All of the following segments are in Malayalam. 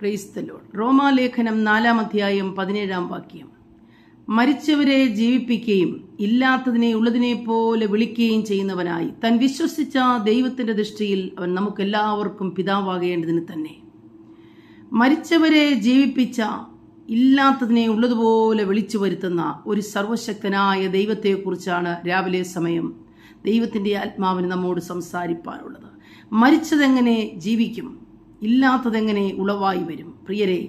ക്രൈസ്തലോ റോമാലേഖനം നാലാം അധ്യായം പതിനേഴാം വാക്യം. മരിച്ചവരെ ജീവിപ്പിക്കുകയും ഇല്ലാത്തതിനെ ഉള്ളതിനെ പോലെ വിളിക്കുകയും ചെയ്യുന്നവനായി തൻ വിശ്വസിച്ച ദൈവത്തിന്റെ ദൃഷ്ടിയിൽ അവൻ നമുക്കെല്ലാവർക്കും പിതാവാകേണ്ടതിന് തന്നെ. മരിച്ചവരെ ജീവിപ്പിച്ച ഇല്ലാത്തതിനെ ഉള്ളതുപോലെ വിളിച്ചു വരുത്തുന്ന ഒരു സർവശക്തനായ ദൈവത്തെക്കുറിച്ചാണ് രാവിലെ സമയം ദൈവത്തിന്റെ ആത്മാവിന് നമ്മോട് സംസാരിപ്പാനുള്ളത്. മരിച്ചതെങ്ങനെ ജീവിക്കും? ഇല്ലാത്തതെങ്ങനെ ഉളവായി വരും? പ്രിയരെ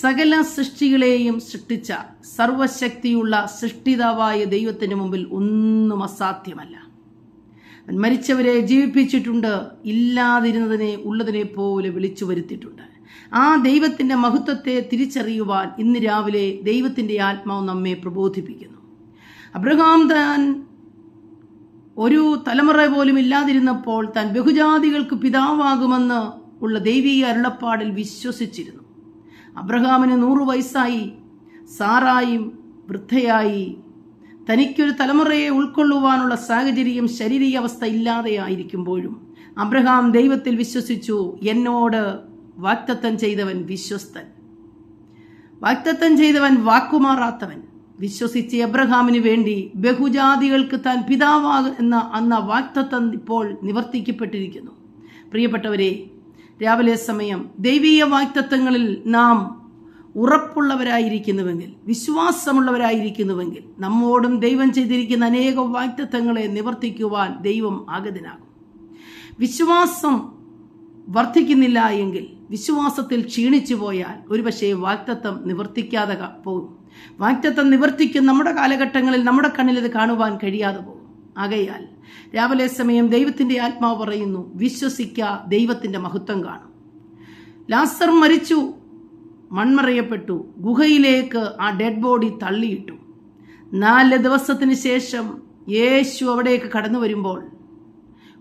സകല സൃഷ്ടികളെയും സൃഷ്ടിച്ച സർവശക്തിയുള്ള സൃഷ്ടിതാവായ ദൈവത്തിന് മുമ്പിൽ ഒന്നും അസാധ്യമല്ല. മരിച്ചവരെ ജീവിപ്പിച്ചിട്ടുണ്ട് ഇല്ലാതിരുന്നതിനെ ഉള്ളതിനെ പോലെ വിളിച്ചു വരുത്തിയിട്ടുണ്ട്. ആ ദൈവത്തിന്റെ മഹത്വത്തെ തിരിച്ചറിയുവാൻ ഇന്ന് രാവിലെ ദൈവത്തിന്റെ ആത്മാവ് നമ്മെ പ്രബോധിപ്പിക്കുന്നു. അബ്രഹാം താൻ ഒരു തലമുറ പോലും ഇല്ലാതിരുന്നപ്പോൾ താൻ ബഹുജാതികൾക്ക് പിതാവാകുമെന്ന് ഉള്ള ദൈവീയ അരുളപ്പാടിൽ വിശ്വസിച്ചിരുന്നു. അബ്രഹാമിന് നൂറു വയസ്സായി. സാറായും വൃദ്ധയായി. തനിക്കൊരു തലമുറയെ ഉൾക്കൊള്ളുവാനുള്ള സാഹചര്യം ശാരീരിക അവസ്ഥ ഇല്ലാതെയായിരിക്കുമ്പോഴും അബ്രഹാം ദൈവത്തിൽ വിശ്വസിച്ചു എന്നോട് വാക്തത്വം ചെയ്തവൻ വിശ്വസ്തൻ. വാക്തത്വം ചെയ്തവൻ വാക്കുമാറാത്തവൻ. വിശ്വസിച്ച് അബ്രഹാമിന് വേണ്ടി ബഹുജാതികൾക്ക് താൻ പിതാവാകുന്ന എന്ന വാക്തത്വം ഇപ്പോൾ നിവർത്തിക്കപ്പെട്ടിരിക്കുന്നു. പ്രിയപ്പെട്ടവരെ രാവിലെ സമയം ദൈവീയ വാക്തത്വങ്ങളിൽ നാം ഉറപ്പുള്ളവരായിരിക്കുന്നുവെങ്കിൽ വിശ്വാസമുള്ളവരായിരിക്കുന്നുവെങ്കിൽ നമ്മോടും ദൈവം ചെയ്തിരിക്കുന്ന അനേക വാക്തത്വങ്ങളെ നിവർത്തിക്കുവാൻ ദൈവം ആഗതനാകും. വിശ്വാസം വർദ്ധിക്കുന്നില്ല എങ്കിൽ വിശ്വാസത്തിൽ ക്ഷീണിച്ചു പോയാൽ ഒരുപക്ഷെ വാക്തത്വം നിവർത്തിക്കാതെ പോകും വാക്തത്വം നിവർത്തിക്കും. നമ്മുടെ കാലഘട്ടങ്ങളിൽ നമ്മുടെ കണ്ണിൽ ഇത് കാണുവാൻ കഴിയാതെ പോകും. ആകയാൽ. രാവിലെ സമയം ദൈവത്തിന്റെ ആത്മാവ് പറയുന്നു വിശ്വസിക്ക ദൈവത്തിന്റെ മഹത്വം കാണും. ലാസർ മരിച്ചു മൺമറയപ്പെട്ടു ഗുഹയിലേക്ക് ആ ഡെഡ് ബോഡി തള്ളിയിട്ടു. നാല് ദിവസത്തിന് ശേഷം യേശു അവിടേക്ക് കടന്നു വരുമ്പോൾ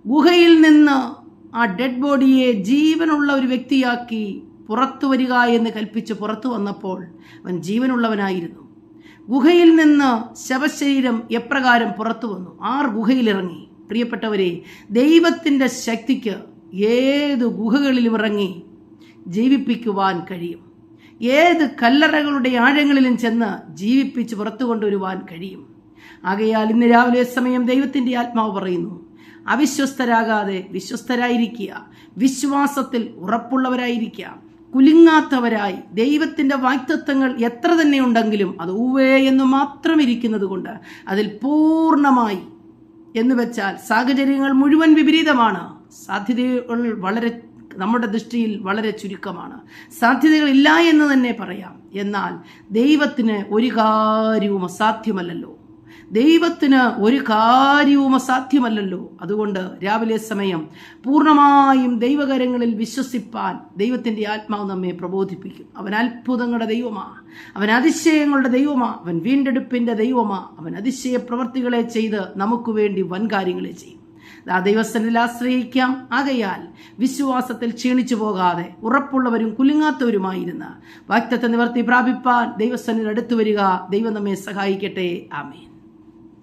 ഗുഹയിൽ നിന്ന് ആ ഡെഡ് ബോഡിയെ ജീവനുള്ള ഒരു വ്യക്തിയാക്കി പുറത്തു വരിക എന്ന് കൽപ്പിച്ച് പുറത്തു വന്നപ്പോൾ അവൻ ജീവനുള്ളവനായിരുന്നു. ഗുഹയിൽ നിന്ന് ശവശരീരം എപ്രകാരം പുറത്തു വന്നു? ആർ ഗുഹയിലിറങ്ങി. പ്രിയപ്പെട്ടവരെ ദൈവത്തിന്റെ ശക്തിക്ക് ഏത് ഗുഹകളിലും ഇറങ്ങി ജീവിപ്പിക്കുവാൻ കഴിയും. ഏത് കല്ലറകളുടെ ആഴങ്ങളിലും ചെന്ന് ജീവിപ്പിച്ച് പുറത്തു കൊണ്ടുവരുവാൻ കഴിയും. ആകയാൽ ഇന്ന് രാവിലെ സമയം ദൈവത്തിന്റെ ആത്മാവ് പറയുന്നു അവിശ്വസ്തരാകാതെ വിശ്വസ്തരായിരിക്കുക. വിശ്വാസത്തിൽ ഉറപ്പുള്ളവരായിരിക്കുക. കുലുങ്ങാത്തവരായി. ദൈവത്തിന്റെ വാക്തത്വങ്ങൾ എത്ര തന്നെ ഉണ്ടെങ്കിലും അത് ഉവേ എന്ന് മാത്രം ഇരിക്കുന്നത് കൊണ്ട് അതിൽ പൂർണമായി എന്ന് വെച്ചാൽ സാഹചര്യങ്ങൾ മുഴുവൻ വിപരീതമാണ്. സാധ്യതകൾ വളരെ നമ്മുടെ ദൃഷ്ടിയിൽ വളരെ ചുരുക്കമാണ്. സാധ്യതകൾ ഇല്ല എന്ന് തന്നെ പറയാം. എന്നാൽ ദൈവത്തിന് ഒരു കാര്യവും അസാധ്യമല്ലല്ലോ. ദൈവത്തിന് ഒരു കാര്യവും അസാധ്യമല്ലല്ലോ. അതുകൊണ്ട് രാവിലെ സമയം പൂർണമായും ദൈവകരങ്ങളിൽ വിശ്വസിപ്പാൻ ദൈവത്തിന്റെ ആത്മാവ് നമ്മെ പ്രബോധിപ്പിക്കും. അവൻ അത്ഭുതങ്ങളുടെ ദൈവമാ. അവൻ അതിശയങ്ങളുടെ ദൈവമാ. അവൻ വീണ്ടെടുപ്പിന്റെ ദൈവമാ. അവൻ അതിശയ പ്രവർത്തികളെ ചെയ്ത് നമുക്ക് വേണ്ടി വൻകാര്യങ്ങളെ ചെയ്യും. ആ ദൈവസ്ഥനിൽ ആശ്രയിക്കാം. ആകയാൽ വിശ്വാസത്തിൽ ക്ഷീണിച്ചു പോകാതെ ഉറപ്പുള്ളവരും കുലുങ്ങാത്തവരുമായിരുന്ന. വാക്തത്വ നിവർത്തി പ്രാപിപ്പാൻ ദൈവസ്ഥനിൽ അടുത്തു വരിക ദൈവം നമ്മെ സഹായിക്കട്ടെ. ആമേൻ.